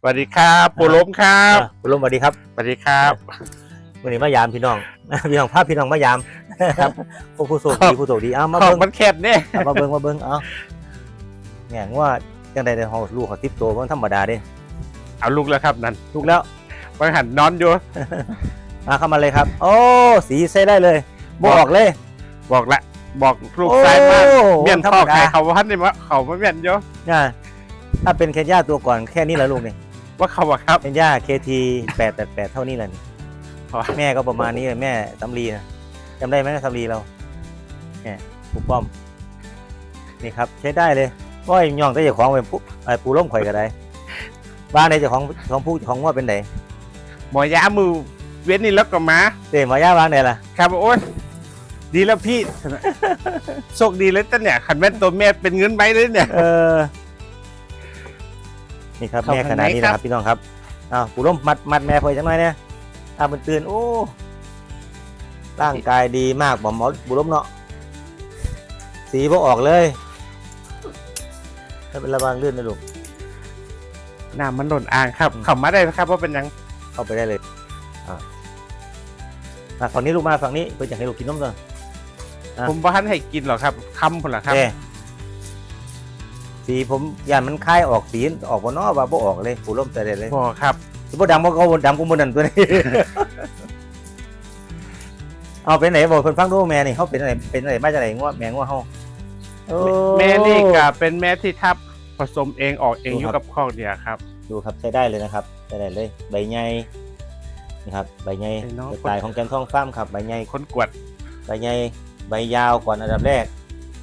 สวัสดีครับปูล้มครับอะคุณลุงสวัสดีครับสวัสดีครับวันนี้มายามพี่น้อง พี่น้องพาพี่น้องมายามครับพวกผู้โชคครัดีบผู้โชคดีเอามาของเบิ่งมันแค่เนี่ยเอามาเบิ่งมาเบิ่งเอาแง่งว่าจังใดในห้องลูกเขาติบโตมันธรรมดาเด้เอาลูกแล้วครับนั่นลูกแล้วบางหันนอนอยู่มาเข้ามาเลยครับ โอ้สีใส่ได้เลยบบออกกเลย บอกละบอกลูกซ้ายมากโอ้เมียนธรรพ่อมใครดาเขาว่าเนี่ยว่าเขาไม่เมียนเยอะน่ะถ้าเป็นเคนย่าตัวก่อนแค่นี้แหละลูกนี่ ว่าเขาอะครับเคนย่าเคทีแปดแปดแปดเท่านี้แหละนี่อ๋อแม่ก็ประมาณนี้เลยแม่สำลีนะจำได้ไหมสำลีเราเนี่ยปูป้อม นี่ครับใช้ได้เลยว่าย่องแต่เจ้าของเป็นปูไอ้ปูล้มข่อยก็ได้ บ้านในเจ้าของของผู้ของว่าเป็นไหนหมอยามือเว้นนี่แล้วก็มาเต้หมาย่าบ้านไหนล่ะครับโอ้ยดีแล้วพี่โชคดีเลยตั้งเนี่ยขันแม่นตัวแม่เป็นเงินไหมเลยเนี่ยเออ นี่ครับเข้าแม่ขข้างนาดในนี้ครันะบครับพี่น้องครับอ้าวปูล้มมัดมัดแม่เพื่อจังหน่อยเนี่ยถ้ามันตื่นโอ้ร่างกายดีมากบ่หมอปูล้มเนาะสีพวกออกเลยถ้าเป็นระวังลื่นนะลูกน้ำมันหล่นอ่างครับอืมเขามาได้นะครับว่าเป็นยังเข้าไปได้เลยอ่ามาฝั่งนี้ลูกมาฝั่งนี้เพื่ออยากให้ลูกกินนมก่อนอะผมบ้านให้กินหรอกครับคำผลละครับเอ้ สีผมยานมันคายออกสีออกบนนอว่าบ่ออกเลยปูล้มแต่เด็ดเลยพอครับสิบ่ดำบ่เขาดำกูมันนั่นตัวนี้ เอาเป็นไหนบอกคนฟังดูแม่นี่เขาเป็นอะไรเป็นอะไรมาจากไหนงัวแม่งัวเฮาโอ้แม่นี่ก็เป็นแม่ที่ทับผสมเองออกเองดูอครับยู่กับคอกเนี่ยครับ ดูครับใช้ได้เลยนะครับใช้ได้เลย ใบใหญ่นี่ครับ ใบใหญ่ไอ้น้องสไตล์ของแกนทองฟ้าร์มครับ ใบใหญ่คนกวด ใบใหญ่ใบยาวก่อนอันดับแรก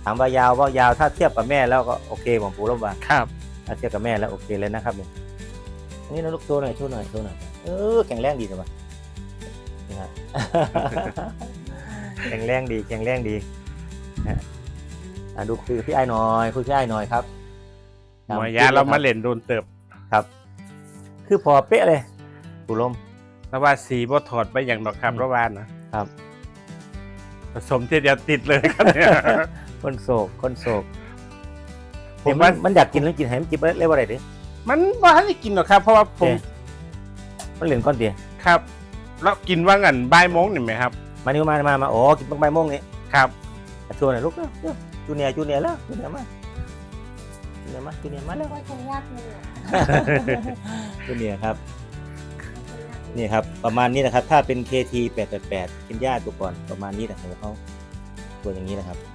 ถามว่ายาวว่ายาวถ้าเทียบกับแม่แล้วก็โอเคผมปูร่มว่าครับถ้าเทียบกับแม่แล้วโอเคเลยนะครับเนี่ยอันนี่นะลูกโชว์หน่อยโชว์หน่อยโชว์หน่อยเออแข็งแรงดีจังวะนี่ครับแข็งแรงดีแข็งแรงดีนะอะดูคุยกับพี่ไอ้หน่อยคุยกับพี่ไอ้หน่อยครับหมอยาเรามาเล่นโดนเติบครับ คือพอเป๊ะเลยปูร่มแล้วว่าสีบ่ถอดไปอย่างดอกครับอืมระวานนะครับ ผสมทีเดียวติดเลยครับเนี่ย คนโศกคนโศกผมเดี๋ยวว่ามันมันอยากกินแล้วกินให้มันกินไปเรียกว่าอะไรดิมันว่าให้กินหรอกครับ เพราะว่าผมโอเคมันเหลืองก้อนเดียวครับแล้วกินว่างันบ่ายโมงนี่ไหมครับ มานี่มามามาโอ้กินปังใบโมงนี่ครับอะชวนหน่อยลูกเร็วเร็วจูเนียร์จูเนียร์แล้วจูเนียร์มาจูเนียร์มาจูเนียร์มาแล้วว่าคงยากเลยอะจูเนียร์ครับ นี่ครับประมาณนี้นะครับ ถ้าเป็น KT 888เป็นญาติตัวก่อนประมาณนี้นะของเขาตัวอย่างนี้นะครับใ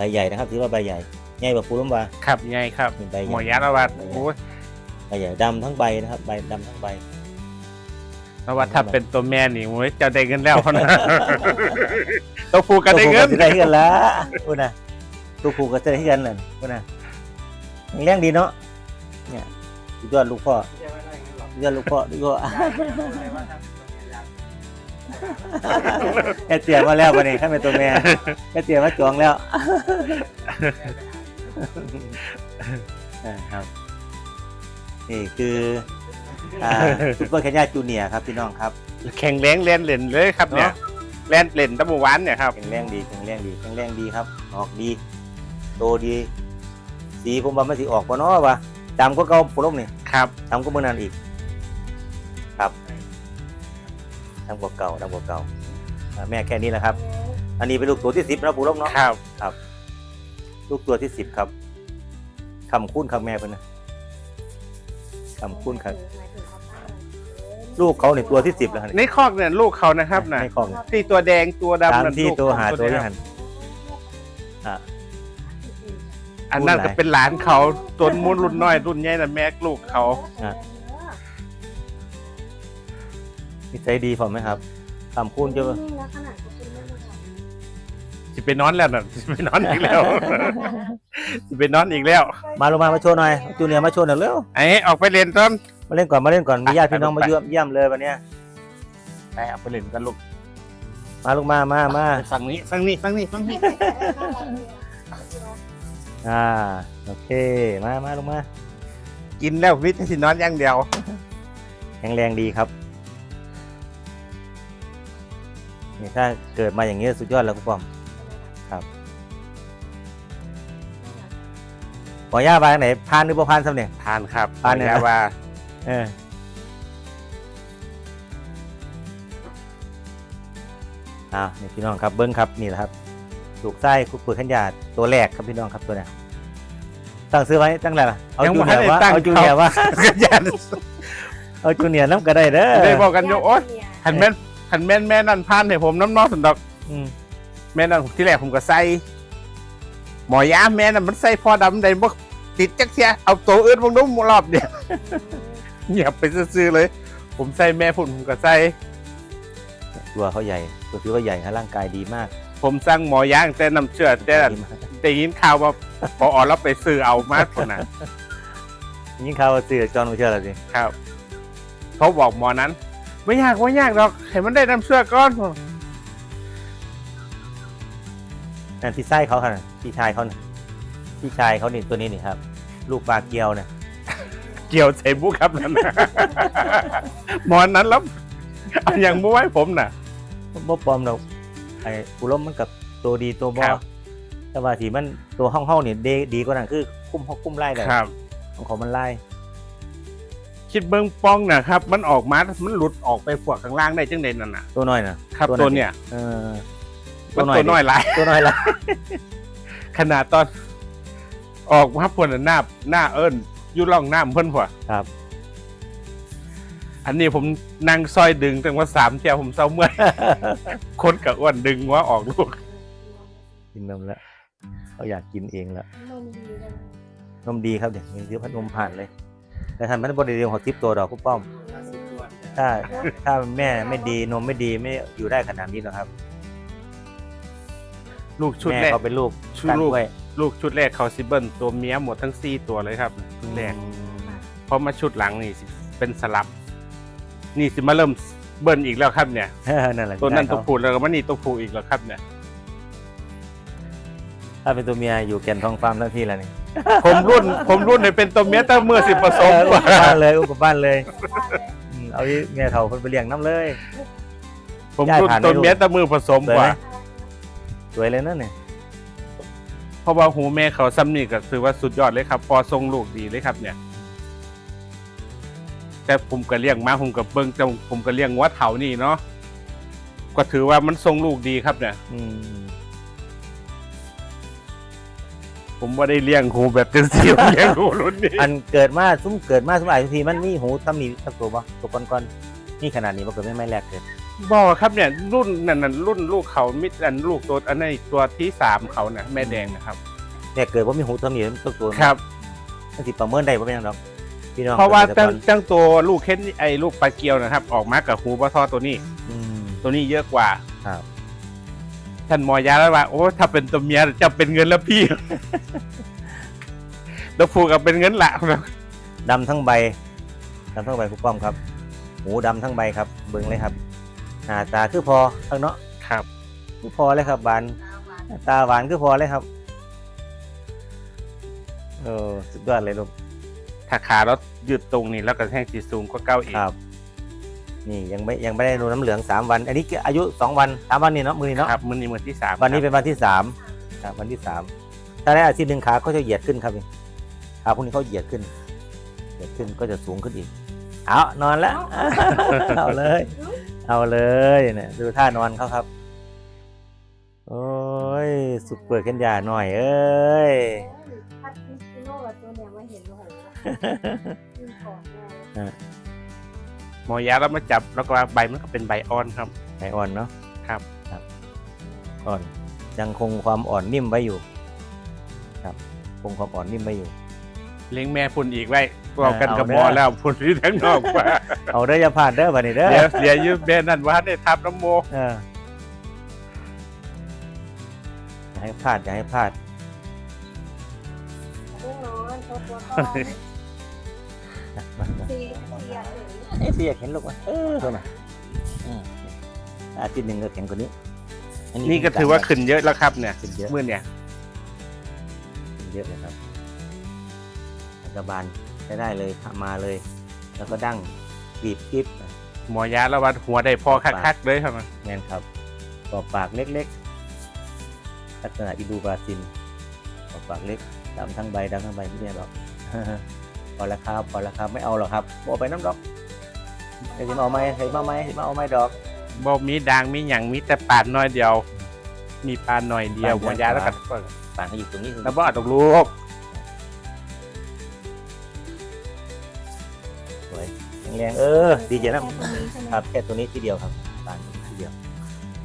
บใหญ่นะครับถือว่าใบใหญ่ใหญ่กว่าปูล้มวาครับยังไงครับเป็นใบใหหมญ่อยาระวานใบใหญ่โอ้ยใบใหญ่ดำทั้งใบนะครับใบดำทั้งใบระว่าถ้าเป็นตัวแม่นี่โอ้ยจะได้เงินแล้วเขานะตัวฟูกันได้เงินตัวผูก็จะได้เงินละพูดนะตัวผูก็จะได้เงินเลยพูดนะแรงดีเนาะเนี่ยสุดยอดลูกพ่อสุดยอดลูกพ่อลูกพ่อ แค่เตี๋ยมาแล้ววันนี้ข้าเป็นตัวแม่แค่เตี๋ยมาจองแล้วนะครับนี่คืออ่าซุปเปอร์แคนยาจูเนียร์ครับพี่น้องครับแข่งแรงเล่นเล่นเลยครับเนี่ยเนาะเล่นเล่นตะบูหวานเนี่ยครับแข็งแรงดีแข็งแรงดีแข็งแรงดีครับ ออกดี โตดี สีผมว่ามันสิออกปะเนาะวะจำก็เก่าปลุกนี่ครับจำก็เมื่อนานอีก จำกว่าเก่าจำกว่าเก่าอ่าแม่แค่นี้แหละครับ อันนี้เป็นลูกตัวที่สิบนะปูลกเนาะ ครับลูกตัวที่สิบครับคำคุ้นครับแม่เพิ่นนะคำคุ้นครับหมายถึงเขาตั้งลูกเขาในตัวที่สิบแล้วฮะในคอกเนี่ยลูกเขานะครับนะในของที่ตัวแดงตัวดำตามนั่นที่ลูกตัวหาของตัวเนี้ที่ยหันอ่าอันนั้นรุ่นไหนก็เป็นหลานเขาตัวมุนรุ่นน้อยรุ่นใหญ่น่ะแม่ลูกเขา นิสัยดีผมไหมครับคำคุ้นจะนี่นะขนาดเขาเป็นแม่ลูกอะสิไปนอนแล้วน่ะสิไปนอนอีกแล้ว สิไปนอนอีกแล้วมาลงมามาโชว์หน่อยจูเนียร์มาโชว์หน่อยเร็วไอ้ออกไปเรียนต้นมาเล่นก่อนมาเล่นก่อนมีญาติพี่น้องไปมาเยี่ยมเยี่ยมเลยวันเนี้ยไปเอาไปเรียนกันลูกมาลูกมามามาฝั่งนี้ฝั่งนี้ฝั่งนี้ฝั่งนี้อ่าโอเคมามาลงมา กินแล้ววิทย์สินอนอย่างเดียวแข็งแรงดีครับ นี่ถ้าเกิดมาอย่างนี้สุดยอดแล้วคุณป้อมหมอย่าบางไหนพานหรือบ่พานซ้ำเนี่ย ทานครับทานเนี่ยหมอยว่าเอออ้าวนี่พี่น้องครับเบิ้งครับนี่แหละครับลูกไส้คุกปืนขันยาตัวแรกครับพี่น้องครับตัวเนี้ยตั้งซื้อไว้ตั้งอะไรล่ะเอาจูเนียร์วะเอาจูเนียร์วะ กันยันเอาจูเนียร์น้ำก็ได้เด้อได้บอกกันโยโอ๊ยเนี่ยหันแม่น หันแม่นแม่นั่นพานให้ผมน้ำน้องสันดอกอืมแม่นั่นที่แรกผมก็ใส่ หมอยาแม่นั่นมันใส่พอดำได้บ่ติดจักเสียเอาตัวอื่นวงนู้นรอบเดียวเงียบไปซื่อๆเลย ผมใส่แม่พุ่นผมก็ใส่ตัวเขาใหญ่ตัวถือว่าใหญ่ฮะร่างกายดีมากผมสั่งหมอยางแต่น้ำเชื่อแต่ดีมากได้ยินข่าวว่าพอออกแล้วไปซื้อเอามากคนน่ะยิ่งเขาว่าเสือจอห์นไม่เชื่อแล้วสิครับ เขาบอกหมอนั้น ไม่ยากไม่ยากหรอกให้มันได้น้ำเชื่อก้อนนั่นที่ไส้เขาค่ะพี่ชายเขาน่ะพี่ชายเขานี่ตัวนี้นี่ครับ ลูกปลาเกียวเนี่ยเกี่ยวใส่บุกครับนั่นน่ะ หมอนั้นแล้วเอาอย่างบ่ไว้ผมน่ะ บ่ปลอมดอกไอ้กุลมมันกับตัวดีตัวบอครับ แต่ว่าที่มันตัวห้องเฮานี่ดีดีกว่านั้นคือคุ้มเขาคุ้มไล่ได้ครับ ของเขามันไล่ คิดเบิ้งป้องนะครับ มันออกมา มันหลุดออกไปพวกข้างล่างได้จังเด่นนั่นน่ะ ตัวน้อยน่ะครับตัวไหนตัวเนี่ยเออมันตัวน้อยหลายตัวน้อยละขนาดตอน ออกมาพวนหน้าหน้าเอิญอยู่ร่องน้ำเพิ่นพวครับ อันนี้ผมนั่งซอยดึงตั้งว่าสามเที่ยวผมเศร้าเมื่อยคนกับอ้วนดึงว่าออกลูกกินนมแล้วเขาอยากกินเองแล้วนมดีเลยนมดีครับเดี๋ยวมีซื้อพัดนมผ่านเลย แต่ท่านมันบริเวณหัวทิปตัวดอกคุณป้อม ถ้าถ้าแม่ไม่ดีนมไม่ดีไม่อยู่ได้ขนาดนี้หรอกครับลูกชุดแม่แรก เขาเป็นลูกชุดกันลูก ไว้ลูกชุดแรกเขาซิเบิลตัวเมียหมดทั้งสี่ตัวเลยครับชุดแรกเพราะมาชุดหลังนี่สิเป็นสลับ นี่สิมาเริ่มเบิ้ลอีกแล้วครับเนี่ยนั่นแหละตัวนั้นได้ตัวเขาผูแล้วก็มันนี่ตัวผูอีกแล้วครับเนี่ย ถ้าเป็นตัวเมียอยู่แก่นทองฟาร์มทั้งที่แล้วนี่ ผมรุ่น ผมรุ่นเนี่ยเป็นตัวเมียตั้งเมื่อสิบผสมเออกว่าอุปบ้านเลยอุปบ้านเลยว่าเลยอืมเอาอีแม่เฒ่าคนไปเลี้ยงน้ำเลย ผมรุ่นย้ายผ่านตัวไม่รู้เมียตั้งมือผสมกว่า สวยเลยนั่นเนี่ยเพราะว่าหูแม่เขาซ้ำนี่ก็ถือว่าสุดยอดเลยครับ พอทรงลูกดีเลยครับ เนี่ย แต่ผมก็เลี้ยงมาผมก็เบิ้งแต่ผมก็เลี้ยงวัวเถานี่เนาะก็ถือว่ามันทรงลูกดีครับเนี่ย อืม ผมว่าได้เลี้ยงหูแบบเต็มที่ผมเลี้ยงหูรุ่นนี้อันเกิดมาซุ้มเกิดมาสมัยทีมันมีหูทำนี่สักตัวปะตัวก้อนๆนี่ขนาดนี้มันเกิดไม่ไม่แรกเกิดบอกครับเนี่ยรุ่นนั่นน่ะรุ่นลูกเขามิดอันลูกตัวอันในตัวที่สามเขานะแม่แดงนะครับเนี่ยเกิดว่ามีหูทำนี่สักตัวครับมันสิประเมินได้ว่าเป็นหยังดอกพี่น้องเพราะว่าเกษตรตั้งกรตั้งตัวลูกเค้นไอ้ลูกปลาเกียวนะครับ ออกมากับหูปลาทอตัวนี้อืมตัวนี้เยอะกว่าครับ ท่านหมอยาแล้วว่า โอ้ถ้าเป็นตัวเมียจะเป็นเงินแล้วพี่แล้วผูกกับเป็นเงินละดำทั้งใบดำทั้งใบคุณป้อมครับหูดำทั้งใบครับ เบิ่งเลยครับหน้าตาคือพอข้างเนาะครับคือพอเลยครับบานหน้าตาหวานคือพอเลยครับเออสุดยอดเลยลูกถ้าขาเรายืดตรงนี้แล้วก็แท่งสีสูงก็เก้าเองครับ นี่ยังไม่ยังไม่ได้ดูน้ำเหลืองสามวัน อันนี้อายุสองวันสามวันนี่เนาะมือนี้เนาะครับมือนี้มือที่สามวันนี้ครับเป็นวันที่สามครับวันที่สามถ้าได้อาทิตย์หนึ่งขาเขาจะเหยียดขึ้นครับนี่ขาพวกนี้เขาเหยียดขึ้น เหยียดขึ้นก็จะสูงขึ้นอีก เอานอนแล้ว เอาเลย เอาเลยเนี่ยดูท่านอนเขาครับ โอ้ย สุดเปิดกันยาหน่อย เอ้ยพัดคริสติโน่กับตัวเนี่ยมาเห็นโอ้โห มอยาแล้วมาจับแล้วก็ใบมันก็เป็นใบอ่อนครับไหนอ่อนเนาะครับ ครับอ่อนยังคงความอ่อนนิ่มไว้อยู่ ครับ คงความอ่อนนิ่มไว้อยู่ เลี้ยงแม่พุ่นอีกไว้เรากันเอากับเด้หอมอแล้วพุ่นที่ทั้งนอกว่าเอาได้ออย่าพลาดเด้อบัดนี้เด้อเดี๋ยวเดี๋ยวยืมแม่นั่นว่าได้ทับน้ำโมเอออย่าให้พลาดอย่าให้พลาดเรื่องนอนตัวตัวทองสีสีอยากเห็น เอ้ยพี่อยากเห็นลูกวะเออตัวน่ะอืมอาทิตย์หนึ่งก็แข็งกว่านี้อันี่ก็ถือว่าขึ้นเยอะแล้วครับเนี่ยขึ้นเยอะเมื่อเนี่ยขึ้นเยอะเลยครับรัฐบาลใช้ได้เลยมาเลย แล้วก็ดั้งบีบกิ๊บหมอยาล้วว่าหัวได้พอคักๆเลยครับแมนครับกอบปากเล็กๆลักษณะอิดูบราซินกอบปากเล็กดำทั้งใบดำทั้งใบไม่เนี่ยหรอกพอแล้วครับพอแล้วครับไม่เอาหรอกครับบอกไปน้ำดอก เดี๋ยวจะมาเอาไหมเดี๋ยวมาเอาไหมเดี๋ยวมาเอาไหมดอก บ่มีด่างมีหยังมีแต่ปานน้อยเดียว มีปานน้อยเดียวปานเดียวหัวยาแล้วก็ป่านเขาอยู่ตรงนี้แล้วบ่เอาตกลูกสวยแรงๆเออ ดีเจนะแค่ตรงนี้ใช่ไหมครับแค่ตัวนี้ที่เดียวครับป่านนี้ที่เดียว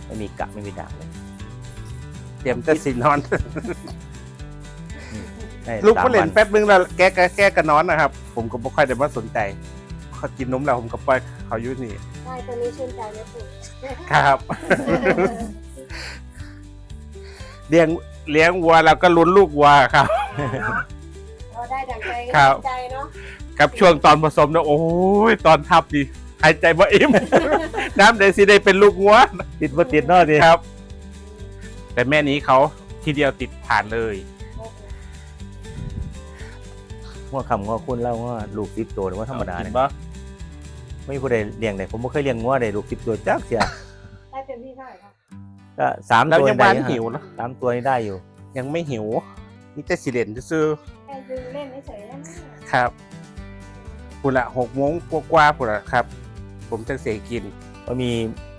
ไม่มีกะไม่มีด่างเลยเตรียมจะสินอน ได้ลูกสามก็เล่วันแป๊บนึงแล้วแกก็แกก็นอนนะครับ ผมก็บ่ค่อยได้มาสนใจ เขากินนมแล้วผมก็ปล่อยเขาอยู่นี่ใช่ตัวนี้ชื่นใจไหมปู่ครับ เลี้ยงเลี้ยงวัวแล้วก็ลุ้นลูกวัวครับ เราได้ดังใจครับ ใจเนาะกับช่วงตอนผสมนะโอ้ยตอนทับดิหายใจบ่อิ่ม น้ำเดซิได้เป็นลูกงัวติดบ่ติดเนอกดิครับ แต่แม่นี้เขาทีเดียวติดผ่านเลยว่าคำว่าคุณเล่าว่าลูกติดตัวหรือว่าธรรมดากิเนี่ยนบ่ ไม่มีผู้ใดเลี้ยงได้ผมไม่เคยเลี้ยงงัวได้ลูกติดตัวจักเสียได้เต็มที่เท่าไหร่ครับก็สามแล้วตัวยังได้บ้านอยู่หิวเนอะสามตัวนี่ได้อยู่ ยังไม่หิวนี่แต่สิเลนซื้อแค่ดึงเล่นเฉยๆได้ไหมๆครับพูดละหกโมงกว่าๆพูดละครับ ผมจะเสียกิน ก็มี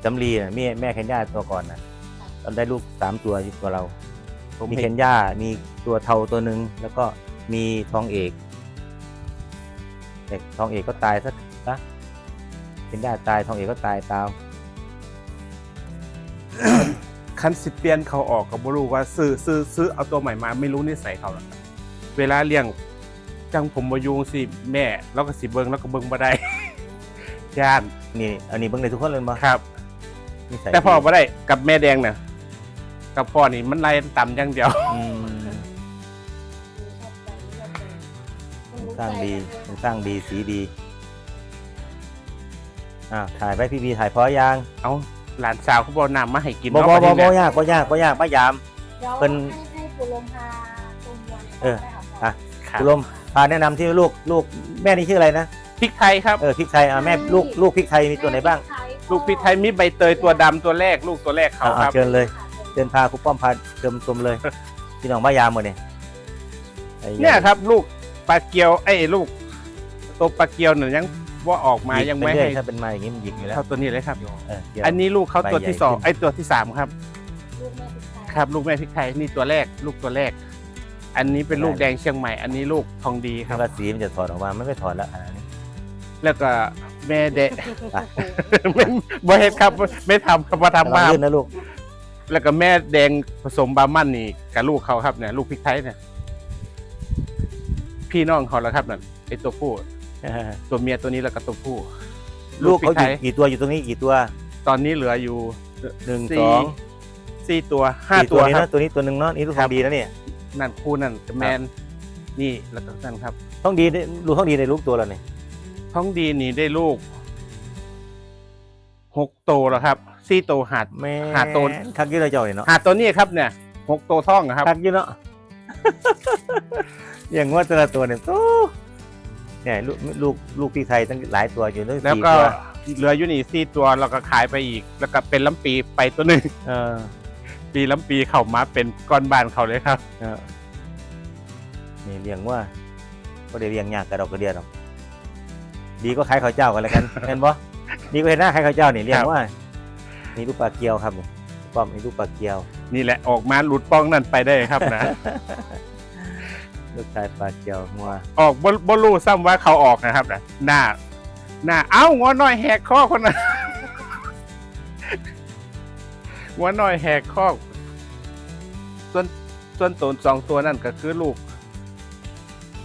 จำรีนะแม่แม่เคนย่าตัวก่อนนะตอนได้ลูกสามตัวอยู่ตัวเรา ผมมีเห็เคนนย่ามีตัวเทาตัวหนึ่งแล้วก็มีทองเอกแต่ทองเอกก็ตายสักนะ เคนย่าตายทองเอกก็ตายตามคันสิเปลี่ยนเขาออกก็บ่รู้ว่าซื้อซื้อซื้อเอาตัวใหม่มาไม่รู้นิสัยเขาหรอกครับเวลาเลี้ยงจังผมมายุงสิแม่ แล้วก็สิเบิงแล้วก็เบิงบ่ได้ ย่านนี่อันนี้เบิ่งในทุกคนเลยมั้ครับ นิสัยแต่พ่อดีบ่ได้กับแม่แดงน่ะกับพ่อนี่มันไล่ต่ำอย่างเดียว อืมชอบใจชอบใจสร้างดีมันสร้างดีสีดี อ่าถ่ายไปพี่บีถ่ายพอยางเอาหลานสาวเขาบอกน้ำมาให้กินบ่เนาะบ่บัดบ่นี้บ่เนี่ยยากบ่ยากบ่ยากมายามเดี๋ยวเพิ่นให้ให้ปู่ลมพาตัววัวเนี่ยเออได้ครับอะ ครับคุณลมพาแนะนำที่ลูกลูกแม่นี่ชื่ออะไรนะพริกไทยครับ เออพริกไทยอะแม่ลูกลูกพริกไทยมีตัวไหนบ้างลูกพริกไทยมีใบเตยตัวดำตัวแรกลูกตัวแรกเขาอะครับ เชิญเลย เชิญพาคุณป้อมพาเชิญชมเลย พี่น้องมายามหมดเนี่ยไอ้เนี่ยครับ ลูกปลาเกียวไอ้ลูกตัวปลาเกียวเนี่ยยัง ว่าออกมาหกยังไม่ปเรื่อให้ถ้าเป็นมาอย่างนี้มันหยิกอยู่แล้วเท่าตัวนี้เลยครับเออเดี๋ยวอันนี้ลูกเขาตัวที่สองใบใหญ่ขึ้นไอ้ตัวที่สามครับลูกแม่พริกไทยครับ ลูกแม่พริกไทยนี่ตัวแรก ลูกตัวแรก อันนี้เป็นลูกได้แดงเชียงใหม่ อันนี้ลูกทองดีคถ้ารับสีมันจะถอดออกมาไม่ไม่ถอดแล้วอันนี้แล้วก็แม่เดะไปไม่บ่เฮ็ดครับ ไม่ทำครับมาทำมามาลื่นนะลูก แล้วก็แม่แดงผสมบาร์มันนี่กับลูกเขาครับเนี่ยลูกพริกไทยเนี่ยพี่น้องเขาแล้วครับนั่นไอ้ตัวผู้ ตัวเมียตัวนี้แล้วก็ตัวผู้ ลูกเขาพริอยู่ไทยกี่ตัวอยู่ตรงนี้กี่ตัว ตอนนี้เหลืออยู่หนึ่งสี่สองสี่ตัวห้าสี่ตัวนี้ครันะบตัวนี้ตัวหนึ่งเนาะนี่ลูกทครัอบงดีนะเนี่ยนั่นคู่นั่นกับแมนนี่แล้วก็นั่นครับท้องดีได้ลูกท้องดีในลูกตัวเราเนี่ยท้องดีนี่ได้ลูกหกโตวแล้วครับสี่โตวหาดแม่หาตัวคักอยี่เลยเจ้าเนี่ยเนาะหาดตัวนี้ครับเนี่ยหกโตวท่องอะครับคักอยี่เนาะอย่างว่าแต่ละตัวเนี่ยโอ้ เนี่ยลูกลูกลูกพี่ไทยตั้งหลายตัวอยู่ตั้งแล้วสี่ก็ตัวเหลืออยู่นี่สี่ตัวเราก็ขายไปอีก แล้วก็เป็นล้ำปีไปตัวหนึ่งเออปีล้ำปีเข้ามาเป็นก้อนบานเขาเลยครับเออนี่เลี้ยงว่าก็ได้เลี้ยงยากกระดอกกระเดียดหรอกดีก็ขายข้าวเจ้ากันแล้วกัน เห็นบ่ดีก็เห็นหน้าขายข้าวเจ้านี่เลี้ยงว่านี่ลูกปลาเกียวครับนี่ป้อมนี่ลูกปลาเกียว นี่แหละออกมาหลุดป้องนั่นไปได้ครับนะ ลูกชายปลาเกียวงัวออกบ่บ่รู้ซ้ำว่าเขาออกนะครับนะหน้า หน้า เอ้างอน้อยแหกข้อคนนั้นงอน้อยแหกข้อส่วนส่วนตัวสองตัวนั่นก็คือลูก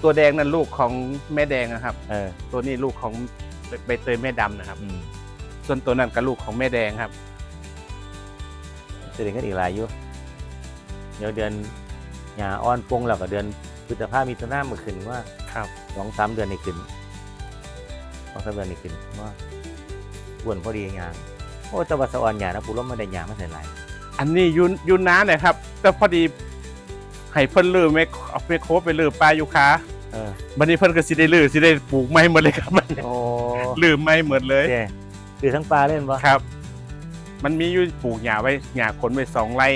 ตัวแดงนั่นลูกของแม่แดงนะครับ เออตัวนี้ลูกของใบเตยแม่ดำนะครับ อืมส่วนตัวนั้นก็ลูกของแม่แดงครับจะเรียนกันอีกหลายอยู่เดี๋ยวเดือนหยาอ้อนปงแล้วก็เดือน พฤษภามีตัวหน้ามาขึ้นว่าครับสองสามเดือนนี่ขึ้นสองสามเดือนนี่ขึ้นว่าอ้วนพอดีงานโอ้แตะวันสะออนหยานะปูร่มไม่ได้หยาไม่ใส่หลายอันนี้ยุนยุนน้าเนี่ยครับ แต่พอดีให้เพิ่นลือไม่เอาไปโคไปลือปลายูคาเออบันนี้เพิ่นก็สิได้ลือสิได้ปลูกไม้หมดเลยครับโอ้ลืมไม้หมดเลยเจ๊คือทั้งปลาเล่นปะครับ มันมีอยู่ปลูกหญ้าไว้หญ้าขนไว้สองไร่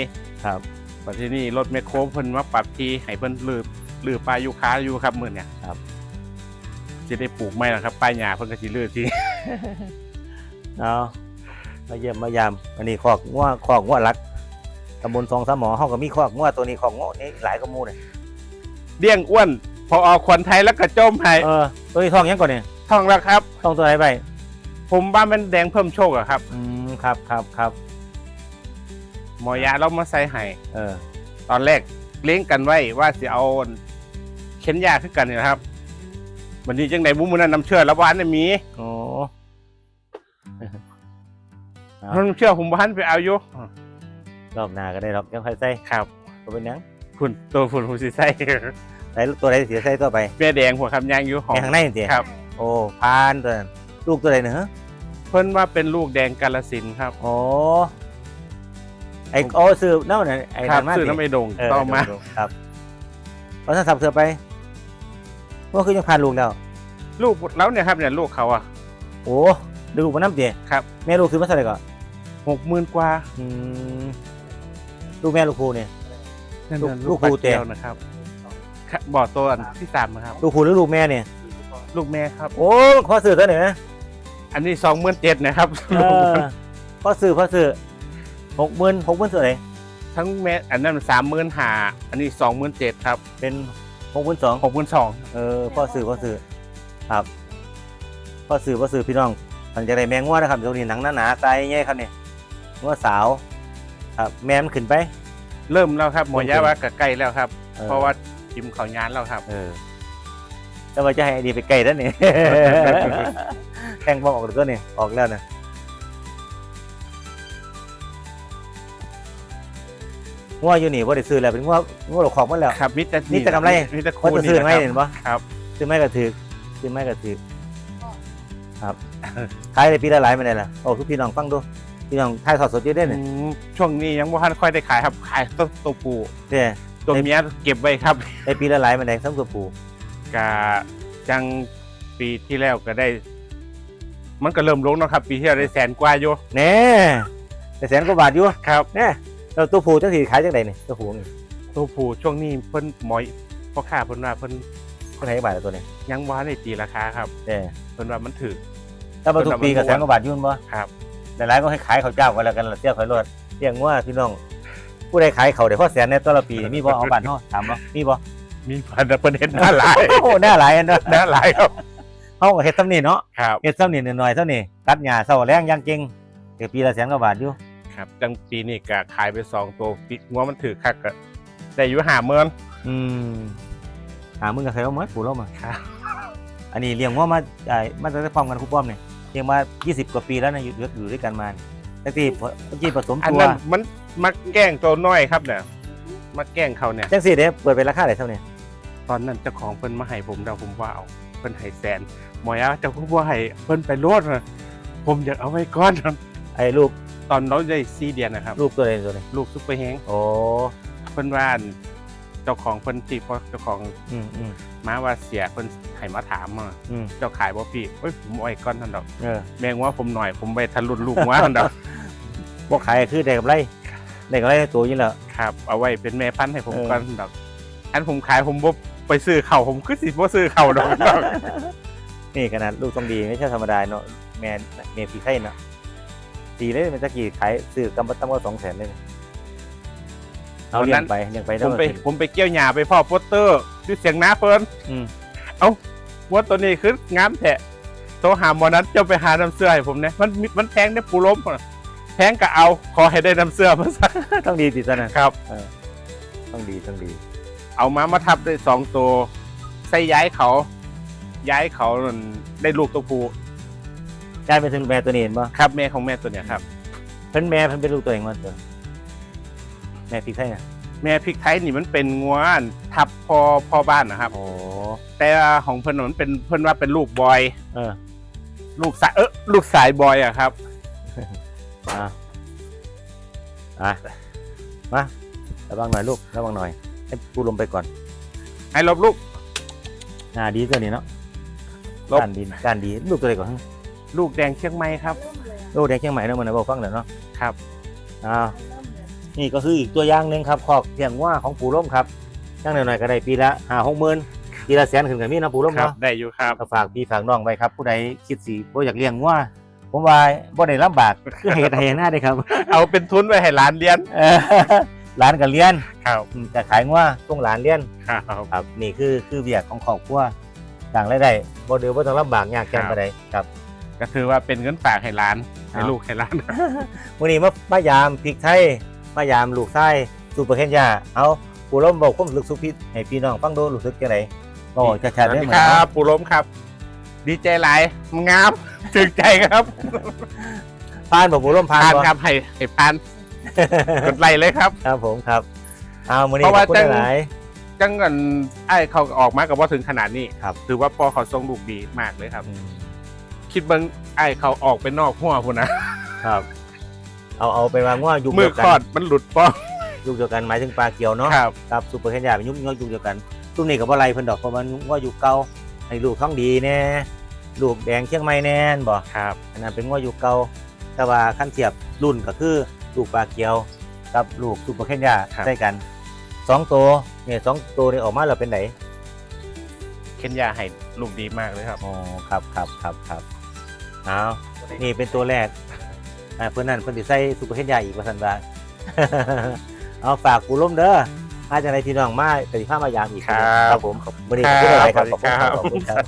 ครับปัจจุบันนี้รถแมคโครเพิ่นมาปรับที่ให้เพิ่นลือ ลือปลายูคาอยู่ครับมือเนี่ยครับจะได้ปลูกไหมล่ะครับปลายหญ้าเพิ่นก็สิลือทีเอามาเยี่ยมมายามอันนี้คอกงัวคอกงัวรักตำบลซองสามหมอเฮาก็มีคอกงัวตัวนี้คอกงัวนี่หลายกว่าหมู่เลยเลี้ยงอ้วนพอออกควันไทยแล้วก็จมให้เออตัวนี้ทองยังก่อนเนี่ยท่องแล้วครับทองตัวไหนไปผมว่ามันแดงเพิ่มโชคอะครับ อืมครับครับครับหมอยาเรามาใส่ให้เออ ตอนแรกเลี้ยงกันไว้ว่าสิเอาเข็นยาขึ้นกันนี่นะครับวันนี้จังไดบุ้มอนั้นน้ำเชื่อแล้วบ้านน่ะมีโอ้ครับน้ำเชื่อผมบ้านไปเอาอยู่รอบหน้าก็ได้หรอกยังค่อยใส่ครับก็เป็นหยังคุณตัวฝุ่นผมสิใส่ใส่ตัวไหนเสียใส่ตัวไปแม่แดงหัวคำยางอยู่หอแค่มข้างในเสียครับ โอ้พานตัวนั้นลูกตัวไหนเนอะเพิ่นว่าเป็นลูกแดงกาลสินธุ์ครับโอ้ไอ้โอ้ซื้อน้ำมันไอ้ครับนั่นมาซื้อสิน้ำไอโด่งเออต่อมาดูๆครับเพราะถ้าสับเสือไป ว่าคือยังพานลูกแล้วลูกแล้วเนี่ยครับเนี่ยลูกเขาอะ โอ้ดูลูกมันน้ำเตี๋ยครับ แม่ลูกซื้อมาเท่าไหร่ก่อนหกหมื่นกว่าอืมลูกแม่ลูกครูเนี่ย นั่นลูกน่ะลูกปลาครูเตะเกียวนะครับครับบ่อตัวอันที่สามนะครับ ลูกครูหรือลูกแม่เนี่ย ลูกแม่ครับ โอ้พ่อซื้อตัวไหนนะอันนี้สองหมื่นเจ็ดนะครับเออพ่อซื้อพ่อซื้อหกหมื่นหกหมื่นตัวไหนทั้งแม่อันนั้นสามหมื่นหาอันนี้สองหมื่นเจ็ดครับ เป็น หกหมื่นสองหกหมื่นสองเออพ่อซื้อพ่อซื้อครับพ่อซื้อพ่อซื้อพี่น้องหลังจากได้แมงว่านะครับตรงนี้หนังหนาๆตายง่ายครับเนี่ยว่าสาวครับแม่มันขึ้นไป เริ่มแล้วครับหมอยาว่าก็ใกล้แล้วครับออเพราะว่าจิมเขายานแล้วครับ เออแต่ว่าจะให้ไอดีไปไกลแล้วนี่แข่งบอกออกแล้วก็นี่ออกแล้วนะ งัวอยู่นี่ว่าได้ซื้อแล้วเป็นงัวงัวหลอกของมันแล้ว ครับมิตรมิตรกำไร มิตรว่าคูจะนี่ซื้อไหมนะคเห็รับนปะครับ ซื้อไม่กระถือซื้อไม่กระถือครับขายได้ปีละหลายไม่ได้ละโอ้คือพี่น้องฟังดูพี่น้องทายทอดสดเยอะได้อืเนี่ยมช่วงนี้ยังบ่ทันค่อยได้ขายครับ ขายตัวตัวปูเด้ตัวเมียเก็บไว้ครับได้ปีละหลายไม่ได้สำตัวปูกาจังปีที่แล้วก็ได้ มันก็เริ่มลงเนาะครับ ปีที่แล้วได้แสนกว่าอยู่แน่แต่แสนกว่าบาทอยู่ครับแน่ แล้วตัวปูจังสีขายจังไดเนี่ยตัวปูนี่ตัวปูช่วงนี้เพิ่นหมอยพ่อค้าเพิ่นว่าเพิ่นคนไหนบาทละตัวเนี่ยยังว่าได้ตีราคาครับเด้เพิ่นว่ามันถือถ้ามาทุกปีกับแสนกว่าบาทอยุ่นบ่ครับหลายๆก็ให้ขายเขาวเจ้ากันแล้วกันละเจ้าขอยรถเรียงว่าพี่น้องผู้ใดขายเขาวเดี๋ยวพอแสนในตัวละปีนี่มีบ่เอาบาทเนาะถามบ่มีบ่มีพันธุ์เพิ่นเห็นหน้าหลายโอ้หน้าหลายอันเนาะหน้าหลายครับเฮาก็เฮ็ดซ้ำนี่เนาะครับเฮ็ดซ้ำนี่หน่อยๆเท่านี้ตัดหญ้าเซาแรงอย่างเก่งเดี๋ยวปีละแสนกว่าบาทอยู่ ครับจังปีนี้ก็ขายไปสองตัวปีงัวมันถือคักก็ได้อยู่ห้าหมื่นอืมหามึงกับใครเอามาปูเรามาครับอันนี้เลี้ยงว่ามาไอ้มาตั้งแต่พร้อมกันครูป้อมเนี่ยเลี้ยงมา 20 กว่าปีแล้วนะอยู่อยู่อยู่ด้วยกันมาตั้งแต่ตั้งแต่ผสมอันตัวนั้นมันมาแกล้งตัวน้อยครับเนี่ยมาแกล้งเขาเนี่ยจังสี่เด้เปิดเป็นราคาเท่าไหร่เท่านี้ตอนนั้นเจ้าของเพิ่นมาให้ผมเดาผมว่าเอาเพิ่นให้แสนหมอยาเจ้าคุณว่าให้เพิ่นไปโลดนะผมอยากเอาไว้ก่อนไอ้ลูก ตอนเราได้ซีเดียนนะครับ ลูกตัวไหนตัวไหนลูกซุปเปอร์แฮงค์โอ้เพิ่นว่าอันเจ้าของเพิ่นที่เพราะเจ้าของอืมอืมมาว่าเสียเพิ่นให้มาถามมาอืม เจ้าขายบ่พี่เอ้ยผมเอาไว้ก่อนท่านดอกเออแม่งว่าผมหน่อยผมไปทะลุลูกว่าท่านดอกบอกขายคือได้กำไรได้กำไรในตัวอยี่แล้วครับเอาไว้เป็นแม่พันธุ์ให้ผมเออ ก่อนท่านดอกอันผมขายผมบ่ไปซื้อเขาผมคือสิบ่ซื้อเขาดอก นี่ขนาดลูกต้องดีไม่ใช่ธรรมดาเนาะแม่แม่พี่ไข่เนาะ ดีเลยมันจะกี่ขายซื้อกำปั้ตั้งว่าสองแสนเลยเอาวันเลี้ยนั้งนไปเลี้ยงไปผมไปแล้วผมไปเกี่ยวหญ้าไปพ่อโปสเตอร์ด้วยเสียงน้าเพิ่นอืมว่าตัวนี้คืองามแท้โทรหาหมอนั้นเจ้าไปหาน้ำเสื้อให้ผมเนี่ยมันมีมันแพงได้ปูล้มพุ่นน่ะแพงก็เอาขอให้ได้น้ำเสื้อมาสักต้องดีติดตอนนั้นครับต้องดีต้องดี เอามามาทับได้สองตัวใส่ย้ายเขา ย้ายเขานั่นได้ลูกตัวผู้ กลายเป็นถึงแม่ตัวนี้เห็นป่ะครับแม่ของแม่ตัวเนี้ยครับ เพิ่นแม่เพิ่นเป็นลูกตัวเองมันตัวแม่พี่ไข่น่ะแม่พริกไทยนี่มันเป็นงวอันทับพอพอบ้านนะครับ โอ้แต่ของเพิ่นน่ะมันเป็นเพิ่นว่าเป็นลูกบอย เออ ลูกสายเออลูกสายบอยอะครับอะอะมาระวังหน่อยลูกระวังหน่อย ให้ปูลมไปก่อน ให้ลบลูกอ่าดีตัวนี้เนาะลบ การดีการดีลูกตัวไหนก่อน ลูกแดงเชียงใหม่ครับร่มเลยลูกแดงเชียงใหม่เนาะมันนะบอกฟังหน่อยเนาะครับอ่าเริ่มเลยนี่ก็คืออีกตัวอย่างหนึ่งครับขอกเสียงว่าของปูร่มครับจ้างหน่อยๆก็ได้ปีละห้าหกหมื่นปีละแสนขึ้นกับมีเนาะปูร่มครับเนาะได้อยู่ครับก็ฝากพี่ฝากน้องไว้ครับ ผู้ใดคิดสิบ่อยากเลี้ยงวัวผมว่าบ่ได้ลำบากคือให้เฮ็ดให้หน้าได้ครับ เอาเป็นทุนไว้ให้หลานเรียนเออหลานก็เรียนครับอืมจะขายงัวต้องหลานเรียนครับครับนี่คือคือเวียกของครอบครัวต่างรายได้บ่เดือบ่ต้องลำบากยากแค้นปานใดครับ ก็ถือว่าเป็นเงินฝากให้หลานครับให้ลูกให้หลานมื้อนี้มามายามพริกไทยมายามลูกไส้ซูเปอร์เคนยาเอาผู้ล้มบอกความรู้สึกสุพิษให้พี่น้องฟังดูรู้สึกจังไดก็จะชัดสได้วัสดีเหมือนคกัรับนปูล้มครับ ดีใจหลายงามถึงใจครับผ่านบ่ผู้ล้มผ่านผ่านบ่ครับให้ให้ผ่านกดไลค์เลยครับ ครับผมครับ เอามื้อนี้เพราะขอว่าบคุณจังหลายจังกันไอ้เขาออกมากับว่าถึงขนาดนี้ครับถือว่าพอเขาทรงลูกดีมากเลยครับอืม คิดเบิ้งไอ้เขาออกไปนอกหัวพุ่นนะครับ เอาเอาไปวางว่ายุคมืเดีอยวคลอกัดนมันหลุดป้องยุคเดียวกันหมายถึงปลาเกียวเนาะครับ กับซูเปอร์เคนยาเป็นยุคยุคเดียวกันตุ้มนี่กับว่าไรเพิ่นดอกเพราะมันว่ายุคเก่าให้ลูกท้องดีแน่ลูกแดงเชียงใหม่แน่นบ่ ครับ อันนั้นเป็นว่ายุคเก่าแต่ว่าขั้นเทียบรุ่นก็คือลูกปลาเกียว กับลูกซูเปอร์เคนยาใส่กันสองตัวเนี่ยสองตัวนี่ออกมาแล้วเป็นไหนเคนยาให้ลูกดีมากเลยครับ อ๋อครับครับครับครับ เอานี่เป็นตัวแรกอ่าเพื่อนนั่นเพื่อนติใส่ซูเปอร์เคนยาอีกว่าสันว่าเอาฝากกูร่มเด้อมาจากไหนพี่น้องมาปฏิภาพมายามอีกครับครับผมวันนี้ขอบคุณอะไรครับขอบคุณครับครับขอบคุณครับ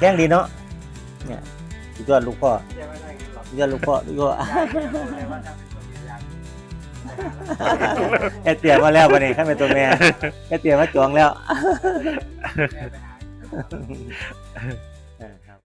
แกล้งดีเนาะเนี่ยสุดยอดลูกพ่อสุดยอดลูกพ่อลูกพ่อแกเตรียมมาแล้ววันนี้ข้าเป็นตัวแม่แกเตรียมมาจองแล้ว